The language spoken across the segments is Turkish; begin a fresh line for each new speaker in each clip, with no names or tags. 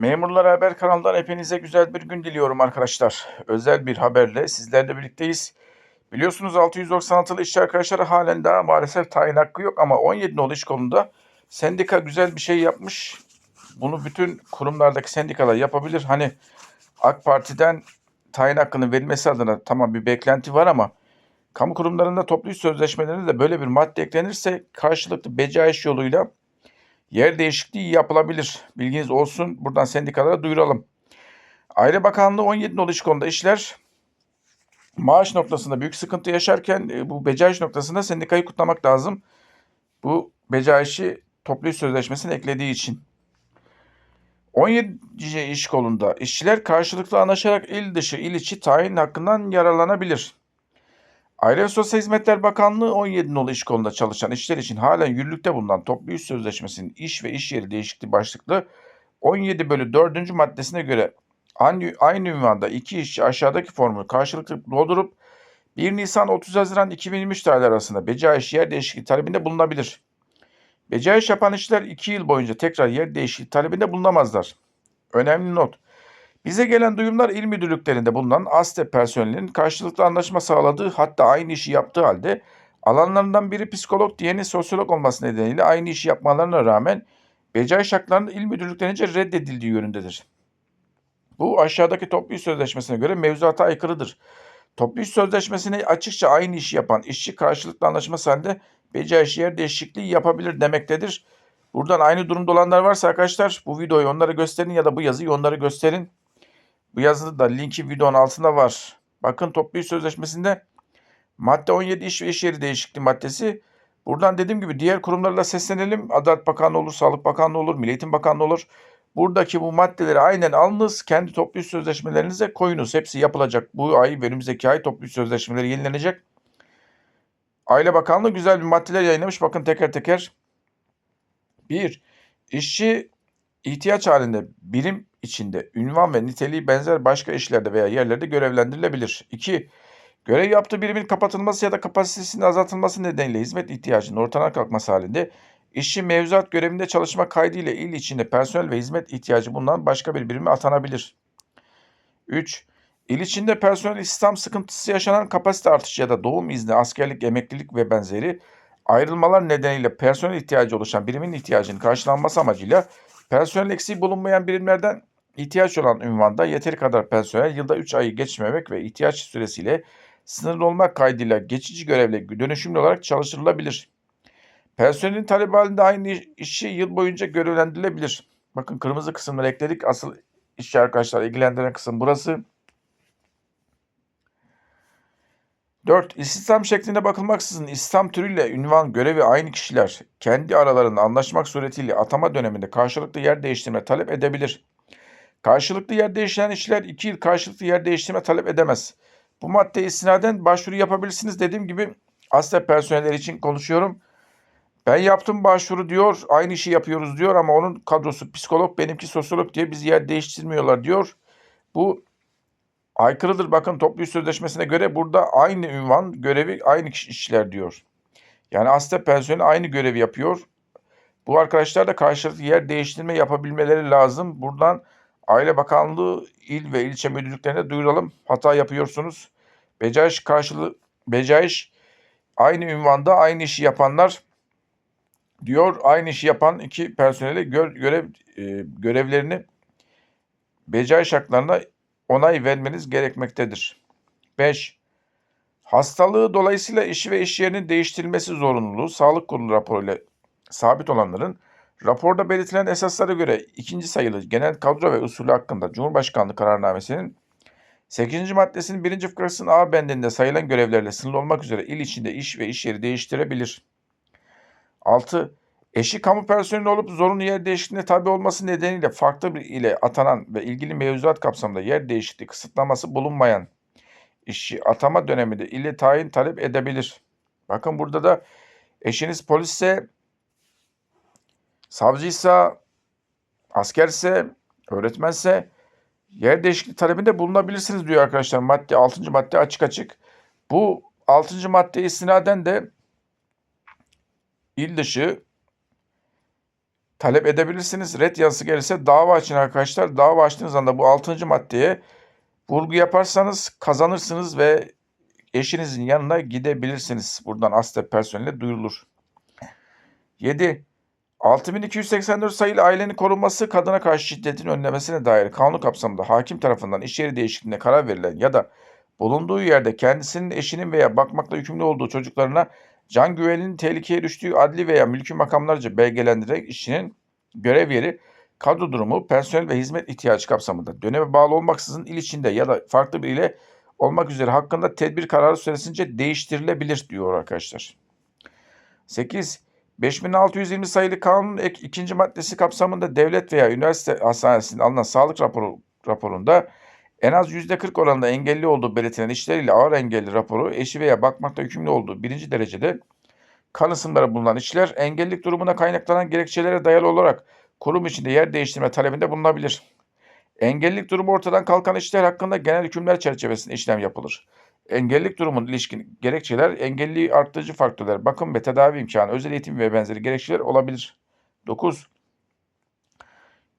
Memurlar Haber kanalından hepinize güzel bir gün diliyorum arkadaşlar. Özel bir haberle sizlerle birlikteyiz. Biliyorsunuz 696'lı işçi arkadaşları halen daha maalesef tayin hakkı yok ama 17 nolu iş kolunda sendika güzel bir şey yapmış. Bunu bütün kurumlardaki sendikalar yapabilir. Hani AK Parti'den tayin hakkının verilmesi adına tamam bir beklenti var ama kamu kurumlarında toplu iş sözleşmelerinde de böyle bir madde eklenirse karşılıklı becaiş yoluyla yer değişikliği yapılabilir. Bilginiz olsun. Buradan sendikalara duyuralım. Aile Bakanlığı 17 nolu iş konuda işler maaş noktasında büyük sıkıntı yaşarken e, bu becaiş noktasında sendikayı kutlamak lazım. Bu becaişi toplu iş sözleşmesine eklediği için. 17. iş kolunda işçiler karşılıklı anlaşarak il dışı il içi tayin hakkından yararlanabilir. Aile ve Sosyal Hizmetler Bakanlığı 17 nolu iş kolunda çalışan işçiler için halen yürürlükte bulunan toplu iş sözleşmesinin iş ve iş yeri değişikliği başlıklı 17 bölü 4. maddesine göre aynı, aynı ünvanda iki işçi aşağıdaki formu karşılıklı doldurup 1 Nisan 30 Haziran 2023 tarihleri arasında becaiş yer değişikliği talebinde bulunabilir. Becaiş yapan işçiler 2 yıl boyunca tekrar yer değişikliği talebinde bulunamazlar. Önemli not. Bize gelen duyumlar il müdürlüklerinde bulunan ASTE personelinin karşılıklı anlaşma sağladığı hatta aynı işi yaptığı halde alanlarından biri psikolog diğeri sosyolog olması nedeniyle aynı işi yapmalarına rağmen becai haklarının il müdürlüklerince reddedildiği yönündedir. Bu aşağıdaki toplu iş sözleşmesine göre mevzuata aykırıdır. Toplu iş sözleşmesine açıkça aynı işi yapan işçi karşılıklı anlaşma halinde becai yer değişikliği yapabilir demektedir. Buradan aynı durumda olanlar varsa arkadaşlar bu videoyu onlara gösterin ya da bu yazıyı onlara gösterin. Bu yazıda da linki videonun altında var. Bakın toplu iş sözleşmesinde madde 17 iş ve iş yeri değişikliği maddesi. Buradan dediğim gibi diğer kurumlarla seslenelim. Adalet Bakanlığı olur, Sağlık Bakanlığı olur, Milli Eğitim Bakanlığı olur. Buradaki bu maddeleri aynen alınız. Kendi toplu iş sözleşmelerinize koyunuz. Hepsi yapılacak. Bu ay ve önümüzdeki ay toplu iş sözleşmeleri yenilenecek. Aile Bakanlığı güzel bir maddeler yayınlamış. Bakın teker teker. 1. İşçi ihtiyaç halinde birim içinde ünvan ve niteliği benzer başka işlerde veya yerlerde görevlendirilebilir. 2. Görev yaptığı birimin kapatılması ya da kapasitesinin azaltılması nedeniyle hizmet ihtiyacının ortadan kalkması halinde işçi mevzuat görevinde çalışma kaydıyla il içinde personel ve hizmet ihtiyacı bulunan başka bir birime atanabilir. 3. İl içinde personel istihdam sıkıntısı yaşanan kapasite artışı ya da doğum izni, askerlik, emeklilik ve benzeri ayrılmalar nedeniyle personel ihtiyacı oluşan birimin ihtiyacının karşılanması amacıyla personel eksiği bulunmayan birimlerden ihtiyaç olan ünvanda yeteri kadar personel yılda 3 ayı geçmemek ve ihtiyaç süresiyle sınırlı olmak kaydıyla geçici görevle dönüşümlü olarak çalıştırılabilir. Personelin talebi halinde aynı işi yıl boyunca görevlendirilebilir. Bakın kırmızı kısımları ekledik. Asıl işçi arkadaşlar ilgilendiren kısım burası. 4. İstihdam şeklinde bakılmaksızın istihdam türüyle ünvan görevi aynı kişiler kendi aralarında anlaşmak suretiyle atama döneminde karşılıklı yer değiştirme talep edebilir. Karşılıklı yer değiştiren işçiler 2 yıl karşılıklı yer değiştirme talep edemez. Bu maddeye istinaden başvuru yapabilirsiniz. Dediğim gibi asla personeller için konuşuyorum. Ben yaptım başvuru diyor, aynı işi yapıyoruz diyor ama onun kadrosu psikolog, benimki sosyolog diye biz yer değiştirmiyorlar diyor. Bu aykırıdır. Bakın toplu iş sözleşmesine göre burada aynı ünvan, görevi aynı kişi işçiler diyor. Yani asla personeli aynı görevi yapıyor. Bu arkadaşlar da karşılıklı yer değiştirme yapabilmeleri lazım. Buradan Aile Bakanlığı il ve ilçe müdürlüklerine duyuralım. Hata yapıyorsunuz. Becaiş karşılığı becaiş aynı ünvanda aynı işi yapanlar diyor. Aynı işi yapan iki personele gö görev e, görevlerini becaiş haklarına onay vermeniz gerekmektedir. 5. Hastalığı dolayısıyla işi ve iş yerinin değiştirilmesi zorunluluğu sağlık kurulu raporuyla sabit olanların Raporda belirtilen esaslara göre ikinci sayılı genel kadro ve usulü hakkında Cumhurbaşkanlığı kararnamesinin 8. maddesinin 1. fıkrasının A bendinde sayılan görevlerle sınırlı olmak üzere il içinde iş ve iş yeri değiştirebilir. 6. Eşi kamu personeli olup zorunlu yer değişikliğine tabi olması nedeniyle farklı bir ile atanan ve ilgili mevzuat kapsamında yer değişikliği kısıtlaması bulunmayan işçi atama döneminde ile tayin talep edebilir. Bakın burada da eşiniz polisse savcıysa, askerse, öğretmense yer değişikliği talebinde bulunabilirsiniz diyor arkadaşlar. Madde 6. madde açık açık. Bu 6. madde istinaden de il dışı talep edebilirsiniz. Red yazısı gelirse dava açın arkadaşlar. Dava açtığınız anda bu 6. maddeye vurgu yaparsanız kazanırsınız ve eşinizin yanına gidebilirsiniz. Buradan ASTEP personeline duyurulur. 7. 6284 sayılı ailenin korunması kadına karşı şiddetin önlemesine dair kanun kapsamında hakim tarafından iş yeri değişikliğine karar verilen ya da bulunduğu yerde kendisinin eşinin veya bakmakla yükümlü olduğu çocuklarına can güvenliğinin tehlikeye düştüğü adli veya mülki makamlarca belgelendirerek işçinin görev yeri, kadro durumu, personel ve hizmet ihtiyacı kapsamında döneme bağlı olmaksızın il içinde ya da farklı bir ile olmak üzere hakkında tedbir kararı süresince değiştirilebilir diyor arkadaşlar. 8. 5620 sayılı kanunun ek ikinci maddesi kapsamında devlet veya üniversite hastanesinde alınan sağlık raporu raporunda en az %40 oranında engelli olduğu belirtilen işleriyle ağır engelli raporu eşi veya bakmakta yükümlü olduğu birinci derecede kan ısımları bulunan işler engellilik durumuna kaynaklanan gerekçelere dayalı olarak kurum içinde yer değiştirme talebinde bulunabilir. Engellilik durumu ortadan kalkan işler hakkında genel hükümler çerçevesinde işlem yapılır. Engellilik durumun ilişkin gerekçeler, engelliği arttırıcı faktörler, bakım ve tedavi imkanı, özel eğitim ve benzeri gerekçeler olabilir. 9.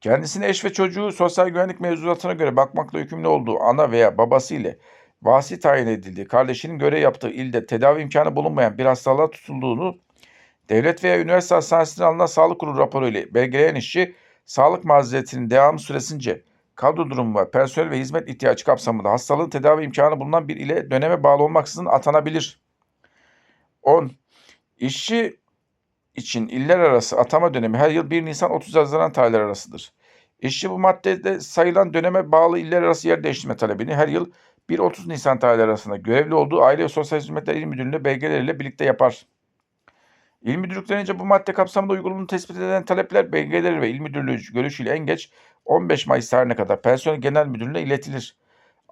Kendisine eş ve çocuğu sosyal güvenlik mevzuatına göre bakmakla yükümlü olduğu ana veya babası ile vasi tayin edildiği, kardeşinin görev yaptığı ilde tedavi imkanı bulunmayan bir hastalığa tutulduğunu devlet veya üniversite hastanesinde alınan sağlık kurulu raporu ile belgeleyen işçi, sağlık mazeretinin devamı süresince kadro durumu ve personel ve hizmet ihtiyacı kapsamında hastalığın tedavi imkanı bulunan bir ile döneme bağlı olmaksızın atanabilir. 10. İşçi için iller arası atama dönemi her yıl 1 Nisan 30 Haziran tarihleri arasıdır. İşçi bu maddede sayılan döneme bağlı iller arası yer değiştirme talebini her yıl 1-30 Nisan tarihleri arasında görevli olduğu Aile ve Sosyal Hizmetler İl Müdürlüğü'ne belgeleriyle birlikte yapar. İl Müdürlüklerince bu madde kapsamında uygulamaını tespit edilen talepler belgeleri ve İl Müdürlüğü görüşüyle en geç 15 Mayıs tarihine kadar Personel Genel Müdürlüğü'ne iletilir.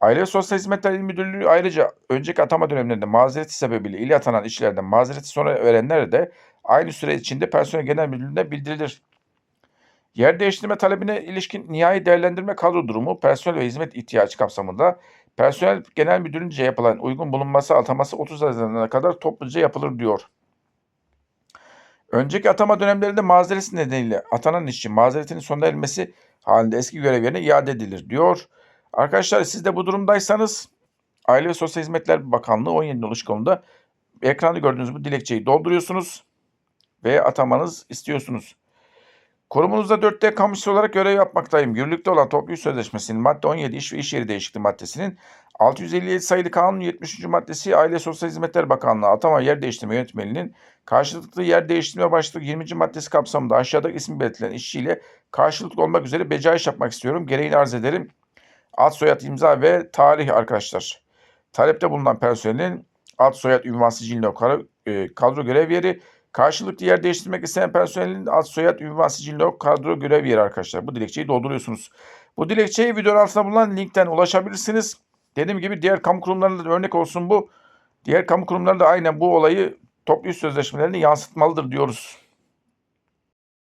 Aile ve Sosyal Hizmetler İl Müdürlüğü ayrıca önceki atama dönemlerinde mazereti sebebiyle ile atanan işlerden mazereti sonra verenlere de aynı süre içinde Personel Genel Müdürlüğü'ne bildirilir. Yer değiştirme talebine ilişkin nihai değerlendirme kadro durumu, personel ve hizmet ihtiyacı kapsamında Personel Genel Müdürlüğü'nce yapılan uygun bulunması ataması 30 Haziran'a kadar topluca yapılır diyor. Önceki atama dönemlerinde mazereti nedeniyle atanan işçi mazeretinin sona ermesi halinde eski görev yerine iade edilir diyor. Arkadaşlar siz de bu durumdaysanız Aile ve Sosyal Hizmetler Bakanlığı 17 oluş konuda ekranda gördüğünüz bu dilekçeyi dolduruyorsunuz ve atamanız istiyorsunuz. Kurumunuzda 4D kamusu olarak görev yapmaktayım. Yürürlükte olan toplu iş sözleşmesinin madde 17 iş ve iş yeri değişikliği maddesinin 657 sayılı kanun 73. maddesi Aile Sosyal Hizmetler Bakanlığı atama yer değiştirme yönetmeliğinin karşılıklı yer değiştirme başlığı 20. maddesi kapsamında aşağıda ismi belirtilen işçiyle karşılıklı olmak üzere becaiş yapmak istiyorum. Gereğini arz ederim. Ad soyad imza ve tarih arkadaşlar. Talepte bulunan personelin ad soyad ünvan sicilli kadro, e, kadro görev yeri Karşılıklı yer değiştirmek isteyen personelin ad soyad ünvan sicilli kadro görev yeri arkadaşlar. Bu dilekçeyi dolduruyorsunuz. Bu dilekçeyi videonun altında bulunan linkten ulaşabilirsiniz. Dediğim gibi diğer kamu kurumlarında da örnek olsun bu. Diğer kamu kurumları da aynen bu olayı toplu sözleşmelerini yansıtmalıdır diyoruz.